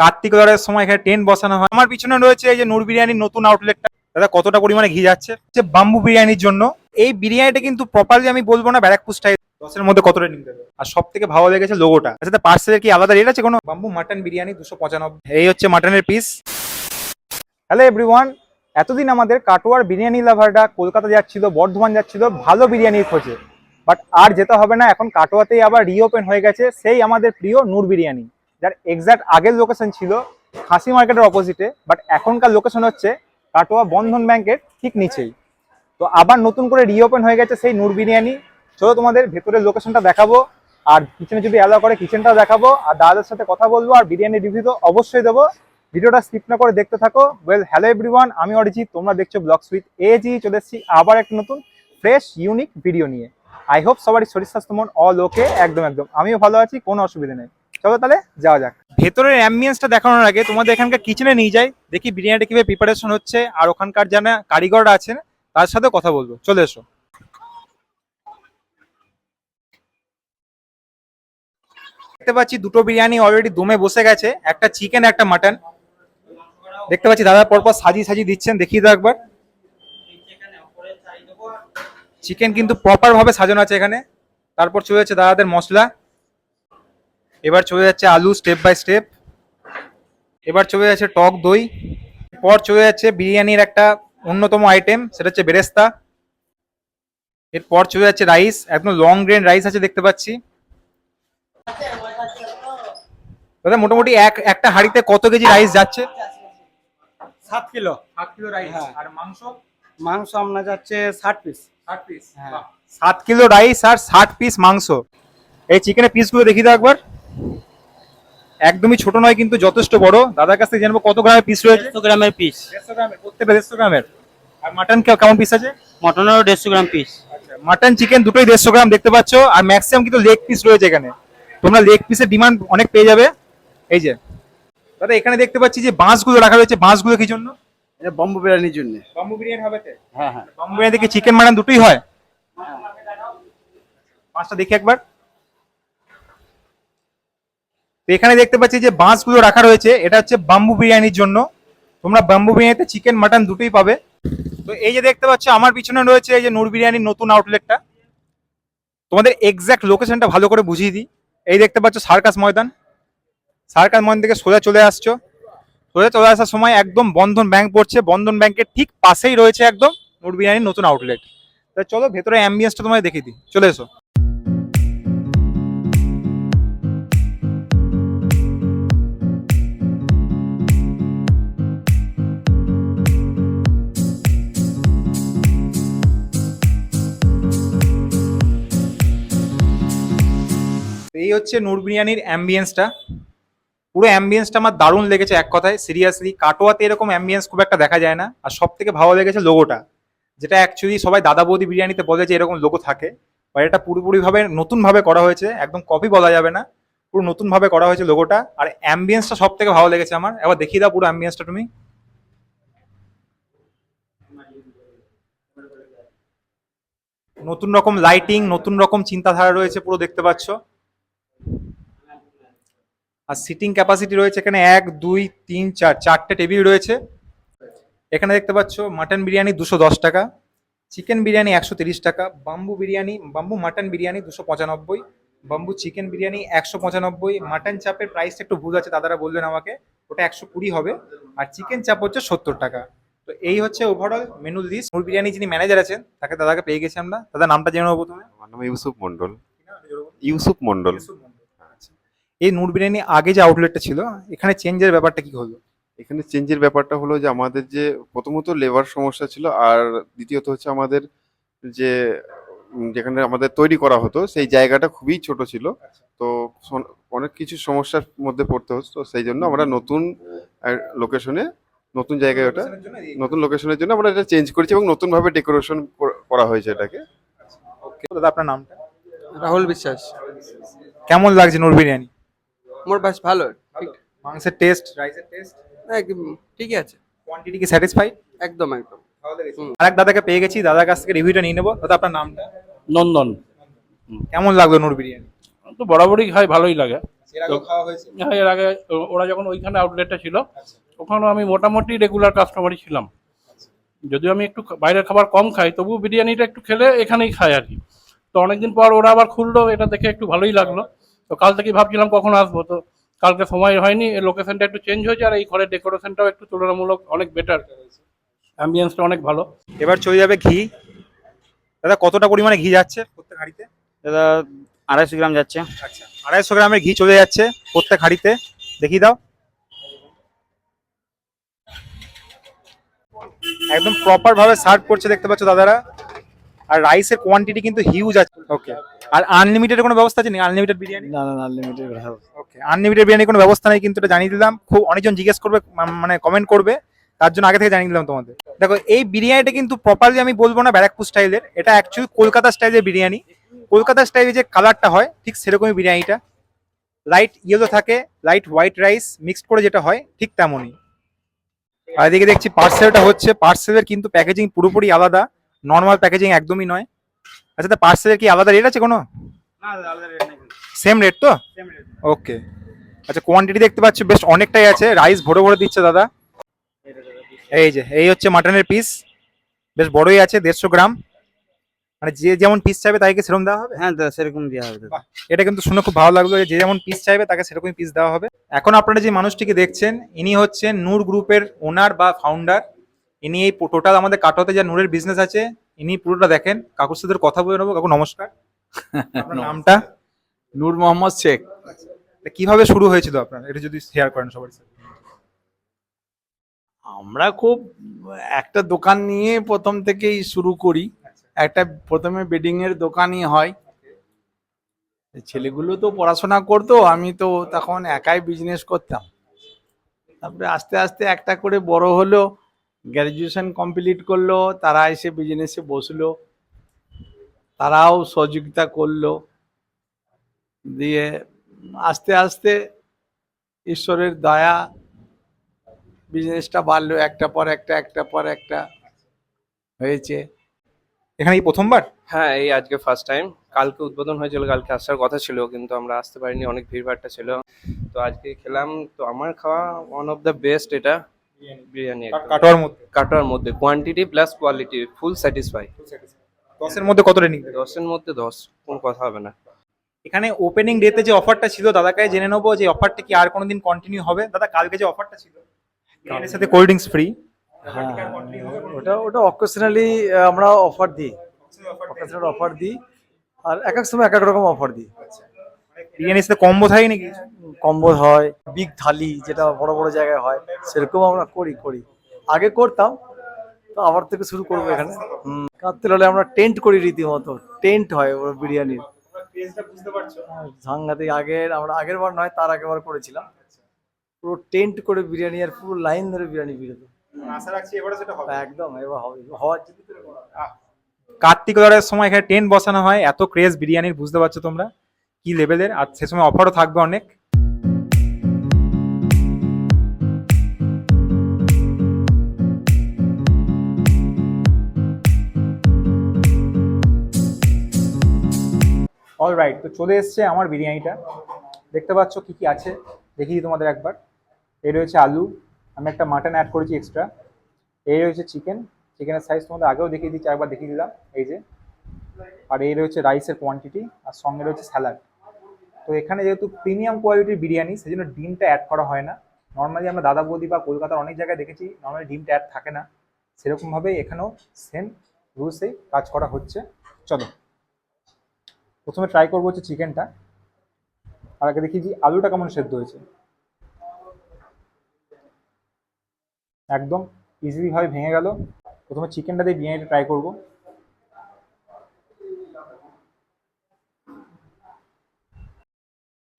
কার্তিক দরের সময় এখানে টেন্ট বসানো হয়। আমার পিছনে রয়েছে এই যে নূর বিরিয়ানির নতুন আউটলেটটা দাদা, কতটা পরিমাণে ঘি যাচ্ছে? যে বাম্বু বিরিয়ানির জন্য। এই বিরিয়ানিটা কিন্তু প্রপারলি আমি বলব না, ব্যারাকপুর স্টাইল দশের মধ্যে কত নিতে হবে আর সব থেকে ভালো লেগেছে লোগোটা আচ্ছা পার্সেলের কি আলাদা রেট আছে কোনো? বাম্বু মাটন বিরিয়ানি দুশো পঁচানব্বই। এই হচ্ছে মাটনের পিস হ্যালো এভরিওয়ান এতদিন আমাদের কাটোয়ার বিরিয়ানি লাভাররা কলকাতা যাচ্ছিল, বর্ধমান যাচ্ছিল, ভালো বিরিয়ানির খোঁজে। বাট আর যেতে হবে না, এখন কাটোয়াতেই আবার রিওপেন হয়ে গেছে, সেই আমাদের প্রিয় নূর বিরিয়ানি। যার এক্সাক্ট আগের লোকেশন ছিল খাসি মার্কেটের অপোজিটে বাট এখনকার লোকেশন হচ্ছে কাটোয়া বন্ধন ব্যাংকের ঠিক নিচেই। তো আবার নতুন করে রিওপেন হয়ে গেছে সেই নূর বিরিয়ানি। চলো তোমাদের ভেতরের লোকেশনটা দেখাবো, আর কিচেনে যদি অ্যালাউ করে কিচেনটা দেখাবো, আর দাদাদের সাথে কথা বলব, আর বিরিয়ানি রিভিউ তো অবশ্যই দেবো। ভিডিওটা স্কিপ না করে দেখতে থাকো। ওয়েল হ্যালো এভরিওয়ান আমি অরিজিৎ, তোমরা দেখছ ব্লগস উইথ এজি চলে এসেছি আবার একটা নতুন ফ্রেশ ইউনিক ভিডিও নিয়ে। আই হোপ সবারই শরীর, স্বাস্থ্য, মন অল ওকে একদম একদম। আমিও ভালো আছি, কোনো অসুবিধা নেই। চলো তাহলে যাওয়া যাক। ভেতরের অ্যাম্বিয়েন্সটা দেখানোর আগে তোমাদের এখানকার কিচেনে নিয়ে যাই, দেখি বিরিয়ানিটা কীভাবে প্রিপারেশন হচ্ছে, আর ওখানকার যারা কারিগররা আছেন, তার সাথে কথা বলব। চলে এসো। দেখতে পাচ্ছি দুটো বিরিয়ানি অলরেডি দমে বসে গেছে, একটা চিকেন একটা মাটন দেখতে পাচ্ছি দাদা পরপর সাজিয়ে সাজিয়ে দিচ্ছেন, দেখিয়ে দাও একবার। চিকেন কিন্তু প্রপার ভাবে সাজানো আছে এখানে। তারপর চলে যাচ্ছে দাদাদের মশলা। এবার চলে যাচ্ছে আলু স্টেপ বাই স্টেপ এবার চলে যাচ্ছে টক দই। পর চলে যাচ্ছে বিরিয়ানির একটা অন্যতম আইটেম সেটা হচ্ছে বেরেস্তা। এরপর চলে যাচ্ছে রাইস একদম লং গ্রেন রাইস আছে দেখতে পাচ্ছি। দাদা মোটামুটি এক একটা হাঁড়িতে কত কেজি রাইস যাচ্ছে? সাত কিলো। সাত কিলো রাইস হ্যাঁ। আর মাংস? মাংস আপনার যাচ্ছে ষাট পিস ষাট পিস হ্যাঁ। সাত কিলো রাইস আর ষাট পিস মাংস। এই চিকেনের পিসগুলো দেখি দাও একবার। একদমই ছোট নয় কিন্তু যথেষ্ট বড়। দাদার কাছ থেকে জানব কত গ্রামের পিস রয়েছে? দেড়শো গ্রামের পিস দেড়শো গ্রামের প্রত্যেকটা দেড়শো গ্রামের। আর মাটন কেমন পিস আছে? মটনেরও দেড়শো গ্রাম পিস মাটন চিকেন দুটোই দেড়শো গ্রাম দেখতে পাচ্ছ। আর ম্যাক্সিমাম কিন্তু লেগ পিস রয়েছে এখানে। তোমরা লেগ পিসের ডিমান্ড অনেক পেয়ে যাবে। এই যে দাদা এখানে দেখতে পাচ্ছি যে বাঁশগুলো রাখা রয়েছে। বাঁশগুলো কি জন্য? এটা বম্বু বিরিয়ানির জন্য। বাম্বু বিরিয়ানি হবে হ্যাঁ হ্যাঁ। বাম্বু বিরিয়ানি থেকে চিকেন মাটন দুটোই হয়? পাঁচটা দেখি একবার। তো এখানে দেখতে পাচ্ছি যে বাঁশগুলো রাখা রয়েছে। এটা হচ্ছে বাম্বু বিরিয়ানির জন্য। তোমরা বাম্বু বিরিয়ানিতে চিকেন মাটন দুটোই পাবে। তো এই যে দেখতে পাচ্ছ, আমার পিছনে রয়েছে এই যে নূর বিরিয়ানির নতুন আউটলেটটা তোমাদের এক্সাক্ট লোকেশনটা ভালো করে বুঝিয়ে দিই। এই দেখতে পাচ্ছ, সার্কাস ময়দান। সার্কাস ময়দান থেকে সোজা চলে আসছো। সোজা চলে আসার সময় একদম বন্ধন ব্যাংক পড়ছে। বন্ধন ব্যাংকের ঠিক পাশেই রয়েছে একদম নূর বিরিয়ানির নতুন আউটলেট তা চলো, ভেতরে অ্যাম্বিয়েন্সটা তোমায় দেখিয়ে দিই। চলে এসো। এই হচ্ছে নূর বিরিয়ানির অ্যাম্বিয়েন্সটা পুরো অ্যাম্বিয়েন্সটা আমার দারুণ লেগেছে এক কথায়। সিরিয়াসলি কাটোয়াতে এরকম অ্যাম্বিয়েন্স খুব একটা দেখা যায় না। আর সব থেকে ভালো লেগেছে লোগোটা যেটা অ্যাকচুয়ালি সবাই দাদা বৌদি বিরিয়ানিতে বলে যে এরকম লোগো থাকে। বা এটা পুরোপুরিভাবে নতুনভাবে করা হয়েছে। একদম কপি বলা যাবে না। পুরো নতুনভাবে করা হয়েছে লোগোটা আর অ্যাম্বিয়েন্সটা সব থেকে ভালো লেগেছে আমার। এবার দেখিয়ে দাও পুরো অ্যাম্বিয়েন্সটা তুমি। নতুন রকম লাইটিং নতুন রকম চিন্তাধারা রয়েছে পুরো দেখতে পাচ্ছ। আর সিটিং ক্যাপাসিটি রয়েছে এখানে এক দুই তিন চার চারটে টেবিল রয়েছে। এখানে দেখতে পাচ্ছ মাটন বিরিয়ানি দুশো দশ টাকা চিকেন বিরিয়ানি একশো তিরিশ টাকা bamboo biryani bamboo mutton biryani দুশো পঁচানব্বই বাম্বু চিকেন বিরিয়ানি একশো পঁচানব্বই মাটন চাপের প্রাইসটা একটু ভুল আছে দাদারা বললেন আমাকে ওটা একশো কুড়ি হবে আর চিকেন চাপ হচ্ছে সত্তর টাকা। তো এই হচ্ছে overall menu list Noor biryani যিনি ম্যানেজার আছেন তাকে দাদাকে পেয়ে গেছি আমরা। দাদা নামটা জেনে নেব প্রথমে। আমার নাম ইউসুফ মন্ডল ইউসুফ মন্ডল। এই নূর বিরিয়ানি আগে যে আউটলেটটা ছিল এখানে চেঞ্জের ব্যাপারটা কি হলো? এখানে চেঞ্জের ব্যাপারটা হলো যে আমাদের যে প্রথমত লেবার সমস্যা ছিল আর দ্বিতীয়ত হচ্ছে আমাদের যে যেখানে আমাদের তৈরি করা হতো সেই জায়গাটা খুবই ছোট ছিল। তো সন- অনেক কিছু সমস্যার মধ্যে পড়তে হতো সেই জন্য আমরা নতুন লোকেশনে নতুন জায়গায় ওটা নতুন লোকেশনের জন্য আমরা এটা চেঞ্জ করেছি এবং নতুনভাবে ডেকোরেশন করা হয়েছে এটাকে। ওকে দাদা আপনার নামটা? রাহুল বিশ্বাস। কেমন লাগছে নূর বিরিয়ানি? মোর বাস ভালো। মাংসের টেস্ট রাইসের টেস্ট একদম ঠিকই আছে। কোয়ান্টিটি কি স্যাটিসফাইড একদম একদম। আরেক দাদাকে পেয়ে গেছি দাদার কাছ থেকে রিভিউটা নিয়ে নেব। দাদা আপনার নামটা? নন্দন। কেমন লাগল নূর বিরিয়ানি? তো বরাবরই খাই ভালোই লাগে। হ্যাঁ, এর আগে ওরা যখন ওইখানে আউটলেটটা ছিল আচ্ছা। ওখানেও আমি মোটামুটি রেগুলার কাস্টমারই ছিলাম। যদিও আমি একটু বাইরের খাবার কম খাই তবু বিরিয়ানিটা একটু খেলে এখানেই খাই আর কি। তো অনেকদিন পর ওরা আবার খুললো এটা দেখে একটু ভালোই লাগল। তো কাল থেকে ভাবছিলাম কখন আসব তো কালকে সময় হয়নি এই লোকেশনটা একটু চেঞ্জ হয়েছে আর এই ঘরের ডেকোরেশনটাও একটু তুলনামূলক অনেক বেটার অ্যাম্বিয়েন্সটা অনেক ভালো। এবার চলে যাবে ঘি। দাদা কতটা পরিমাণে ঘি যাচ্ছে প্রত্যেক হাঁড়িতে? দাদা আড়াইশো গ্রাম যাচ্ছে। আচ্ছা আড়াইশো গ্রামের ঘি চলে যাচ্ছে প্রত্যেক হাঁড়িতে। দেখিয়ে দাও। একদম প্রপার ভাবে সার্ভ করছে দেখতে পাচ্ছ দাদারা। আর রাইসের কোয়ান্টিটি কিন্তু হিউজ আছে। ওকে আর আনলিমিটেড কোনো ব্যবস্থা আছে আনলিমিটেড বিরিয়ানি? না না আনলিমিটেড ওকে আনলিমিটেড বিরিয়ানি কোনো ব্যবস্থা নেই কিন্তু এটা জানিয়ে দিলাম। খুব অনেকজন জিজ্ঞেস করবে মানে কমেন্ট করবে। তার জন্য আগে থেকে জানিয়ে দিলাম তোমাদের। দেখো এই বিরিয়ানিটা কিন্তু প্রপারলি আমি বলব না ব্যারাকপুর স্টাইলের এটা অ্যাকচুয়ালি কলকাতা স্টাইলের বিরিয়ানি। কলকাতা স্টাইলে যে কালারটা হয় ঠিক সেরকমই বিরিয়ানিটা। লাইট ইয়েলো থাকে লাইট হোয়াইট রাইস মিক্সড করে যেটা হয় ঠিক তেমনই। আর এদিকে দেখছি পার্সেলটা হচ্ছে। পার্সেলের কিন্তু প্যাকেজিং পুরোপুরি আলাদা। নর্মাল প্যাকেজিং একদমই নয়। আচ্ছা তা পার্সেলের কি আলাদা রেট আছে কোনো? সেম রেট তো? ওকে আচ্ছা কোয়ান্টিটি দেখতে পাচ্ছি বেশ অনেকটাই আছে। রাইস ভরে ভরে দিচ্ছে দাদা। এই যে এই হচ্ছে মাটনের পিস বেশ বড়ই আছে দেড়শো গ্রাম। মানে যে যেমন পিস চাইবে তাকে সেরকম দেওয়া হবে? হ্যাঁ দাদা সেরকম দেওয়া হবে এটা কিন্তু শুনে খুব ভালো লাগল যে যে যেমন পিস চাইবে তাকে সেরকমই পিস দেওয়া হবে। এখন আপনারা যে মানুষটিকে দেখছেন ইনি হচ্ছেন নূর গ্রুপের ওনার বা ফাউন্ডার ইনি এই টোটাল আমাদের কাটোতে যা নূরের বিজনেস আছে ইনি পুরোটা দেখেন কাকুর সাথে কথা বলে নেব। কাকু নমস্কার। আপনার নামটা? নূর মোহাম্মদ শেখ। কীভাবে শুরু হয়েছিল আপনার? এটা যদি শেয়ার করেন সবার সাথে আমরা খুব একটা দোকান নিয়ে প্রথম থেকেই শুরু করি। একটা প্রথমে বেডিং এর দোকানই হয়। ছেলেগুলো তো পড়াশোনা করতো আমি তো তখন একাই বিজনেস করতাম। তারপরে আস্তে আস্তে একটা করে বড় হলো। গ্র্যাজুয়েশন কমপ্লিট করল তারা এসে বিজনেসে বসল তারাও সহযোগিতা করল দিয়ে আস্তে আস্তে ঈশ্বরের দয়া বিজনেসটা বাড়লো একটা পর একটা একটা পর একটা হয়েছে। এখানে এই প্রথমবার? হ্যাঁ এই আজকে ফার্স্ট টাইম কালকে উদ্বোধন হয়েছিল কালকে আসার কথা ছিল কিন্তু আমরা আসতে পারিনি অনেক ভিড়ভাড়টা ছিল। তো আজকে খেলাম তো আমার খাওয়া ওয়ান অফ দ্য বেস্ট এটা। বিরিয়ানি। কাটোয়ার মধ্যে? কাটার মধ্যে quantity plus quality full satisfy দশের মধ্যে কত রেটিং দশের মধ্যে দশ কোনো কথা হবে না। এখানে ওপেনিং ডেতে যে অফারটা ছিল দাদাকে জেনে নেব যে অফারটা কি আর কোনোদিন কন্টিনিউ হবে। দাদা কালকে যে অফারটা ছিল এর সাথে কোল্ড ড্রিঙ্কস ফ্রি হ্যাঁ। ওটা ওটা অকেশনালি আমরা অফার দিই। অকেশনাল অফার দিই। আর এক এক সময় এক এক রকম অফার দিই। বিরিয়ানির সাথে কম্বো থাকে নাকি কম্বো হয় বিগ থালি যেটা বড় বড় জায়গায় হয় সেরকম আমরা করি করি। আগে করতাম তো আবার থেকে শুরু করব এখানে। হুম। কাঁদতে হলে আমরা টেন্ট করি রীতিমতো। টেন্ট হয় ওর বিরিয়ানির। সাংঘাতিক আগের আমরা আগের বার নয় তার আগের বার করেছিলাম। পুরো টেন্ট করে বিরিয়ানি আর পুরো লাইন ধরে বিরিয়ানি বেরোতো। আশা রাখছি এবারে সেটা হবে। একদম এবার হবে। হওয়ার কার্তিক দলের সময় এখানে টেন্ট বসানো হয় এত ক্রেজ বিরিয়ানির বুঝতে পারছ তোমরা? কি লেভেলের আর সে সময় অফারও থাকবে অনেক। অল রাইট তো চলে এসছে আমার বিরিয়ানিটা। দেখতে পাচ্ছ কি কি আছে, দেখিয়ে তোমাদের একবার। এই রয়েছে আলু, আমি একটা মাটন অ্যাড করেছি এক্সট্রা এই রয়েছে চিকেন চিকেনের সাইজ তোমাদের আগেও দেখিয়ে দিচ্ছি একবার দেখিয়ে দিলাম, এই যে। আর এই রয়েছে রাইসের কোয়ান্টিটি আর সঙ্গে রয়েছে স্যালাড তো এখানে যেহেতু প্রিমিয়াম কোয়ালিটির বিরিয়ানি সেই জন্য ডিমটা অ্যাড করা হয় না। নর্মালি আমরা দাদা বৌদি বা কলকাতার অনেক জায়গায় দেখেছি নর্মালি ডিমটা অ্যাড থাকে না। সেরকমভাবেই এখানেও সেম রুলসেই কাজ করা হচ্ছে। চলো। প্রথমে ট্রাই করব হচ্ছে চিকেনটা আর আগে দেখি যে আলুটা কেমন সেদ্ধ হয়েছে। একদম ইজিলি ভাবে ভেঙে গেল। প্রথমে চিকেনটা দিয়ে বিরিয়ানিটা ট্রাই করব।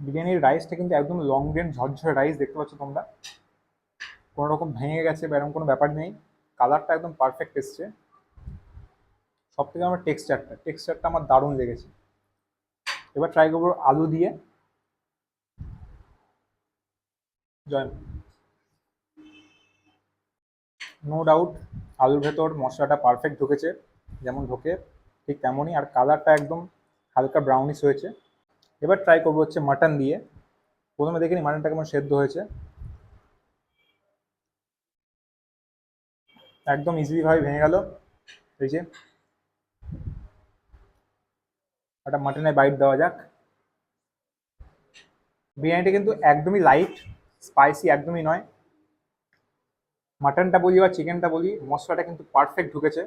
বিরিয়ানির রাইসটা কিন্তু একদম লং গ্রেন ঝরঝরে রাইস দেখতে পাচ্ছ তোমরা। কোনো রকম ভেঙে গেছে বা এরকম কোনো ব্যাপার নেই। কালারটা একদম পারফেক্ট এসছে। সব থেকে আমার টেক্সচারটা টেক্সচারটা আমার দারুণ লেগেছে। এবার ট্রাই করব আলু দিয়ে। নো ডাউট আলুর ভেতর মশলাটা পারফেক্ট ঢুকেছে। যেমন ঢোকে, ঠিক তেমনই। আর কালারটা একদম হালকা ব্রাউনিশ হয়েছে। এবার ট্রাই করব হচ্ছে মাটন দিয়ে। প্রথমে দেখিনি মাটনটা কেমন সেদ্ধ হয়েছে। একদম ইজিলি ভাবে ভেঙে গেল। এই যে একটা মাটনের বাইট দেওয়া যাক। বিরিয়ানিটা কিন্তু একদমই লাইট স্পাইসি একদমই নয়। মাটনটা বলি বা চিকেনটা বলি, মশলাটা কিন্তু পারফেক্ট ঢুকেছে।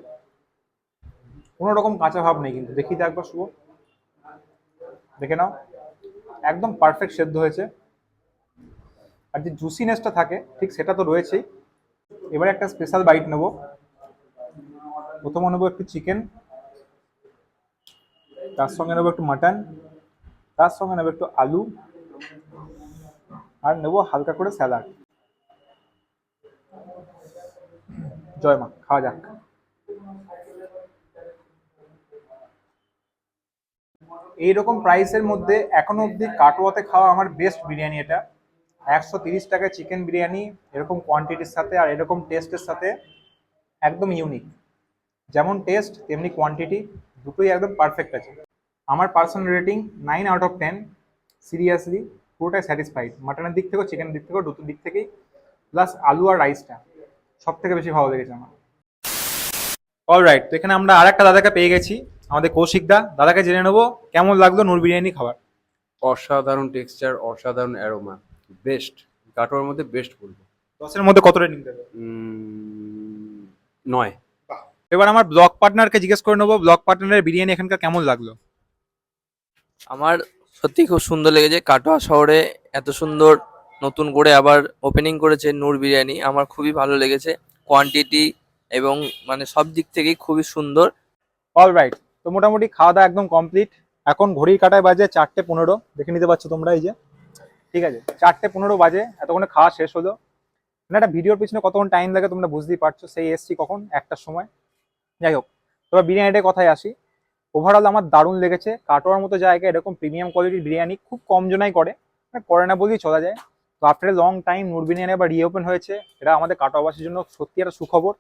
কোনো রকম কাঁচা ভাব নেই কিন্তু। দেখি একবার শুভ। দেখে নাও। একদম পারফেক্ট সেদ্ধ হয়েছে। আর যে জুসিনেসটা থাকে, ঠিক সেটা তো রয়েছেই। এবারে একটা স্পেশাল বাইট নেব। প্রথমে নেব একটু চিকেন তার সঙ্গে নেব একটু মাটন, তার সঙ্গে নেব একটু আলু, আর নেব হালকা করে স্যালাড। জয় মা, খাওয়া যাক। এইরকম প্রাইসের মধ্যে এখনও অবধি কাটোয়াতে খাওয়া আমার বেস্ট বিরিয়ানি এটা। একশো তিরিশ টাকা চিকেন বিরিয়ানি, এরকম কোয়ান্টিটির সাথে আর এরকম টেস্টের সাথে একদম ইউনিক যেমন টেস্ট তেমনি কোয়ান্টিটি দুটোই একদম পারফেক্ট আছে। আমার personal rating nine out of ten seriously পুরোটাই স্যাটিসফাইড মাটনের দিক থেকেও চিকেনের দিক থেকেও দুটো দিক থেকেই প্লাস আলু আর রাইসটা সব থেকে বেশি ভালো লেগেছে আমার। অল রাইট তো এখানে আমরা আর একটা দাদাকে পেয়ে গেছি আমাদের কৌশিক দা। দাদাকে জেনে নেব কেমন লাগল নূর বিরিয়ানি খাবার? অসাধারণ টেক্সচার অসাধারণ অ্যারোমা বেস্ট কাটোয়ার মধ্যে বেস্ট বলব। দশের মধ্যে কত রেটিং দেবে? নয়। এবার আমার ব্লগ পার্টনারকে জিজ্ঞেস করে নেব ব্লগ পার্টনারের বিরিয়ানি এখানকার কেমন লাগল? আমার সত্যি খুব সুন্দর লেগেছে। কাটোয়া শহরে এত সুন্দর নতুন করে আবার ওপেনিং করেছে নূর বিরিয়ানি। আমার খুবই ভালো লেগেছে। কোয়ান্টিটি এবং মানে সব দিক থেকেই খুবই সুন্দর। অল রাইট তো মোটামুটি খাওয়া দাওয়া একদম কমপ্লিট এখন ঘড়ির কাটায় বাজে চারটে পনেরো। দেখে নিতে পারছ তোমরা এই যে। ঠিক আছে, চারটে পনেরো বাজে। এতক্ষণে খাওয়া শেষ হলো। মানে একটা ভিডিওর পিছনে কতক্ষণ টাইম লাগে তোমরা বুঝতেই পারছ। সেই এসছি কখন? একটার সময়। যাই হোক তবে বিরিয়ানিটার কথায় আসি। ওভারঅল আমার দারুণ লেগেছে। কাটোয়ার মতো জায়গায় এরকম প্রিমিয়াম কোয়ালিটির বিরিয়ানি খুব কম জনাই করে। মানে করে না বলেই চলা যায়। তো after long time Noor biryani আবার রিওপেন হয়েছে। এটা আমাদের কাটোয়াবাসীর জন্য সত্যি একটা সুখবর।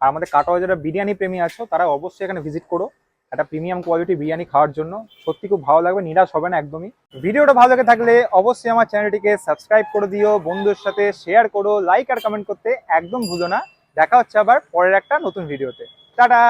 আর আমাদের কাটোয়া যারা বিরিয়ানি প্রেমী আছো, তারা অবশ্যই এখানে ভিজিট করো। একটা প্রিমিয়াম কোয়ালিটি বিরিয়ানি খাওয়ার জন্য। সত্যি খুব ভালো লাগবে, নিরাশ হবে না একদমই। ভিডিওটা ভালো লাগে থাকলে অবশ্যই আমার চ্যানেলটিকে সাবস্ক্রাইব করে দিও, বন্ধুদের সাথে শেয়ার করো লাইক আর কমেন্ট করতে একদম ভুলো না। দেখা হচ্ছে আবার পরের একটা নতুন ভিডিওতে টাটা!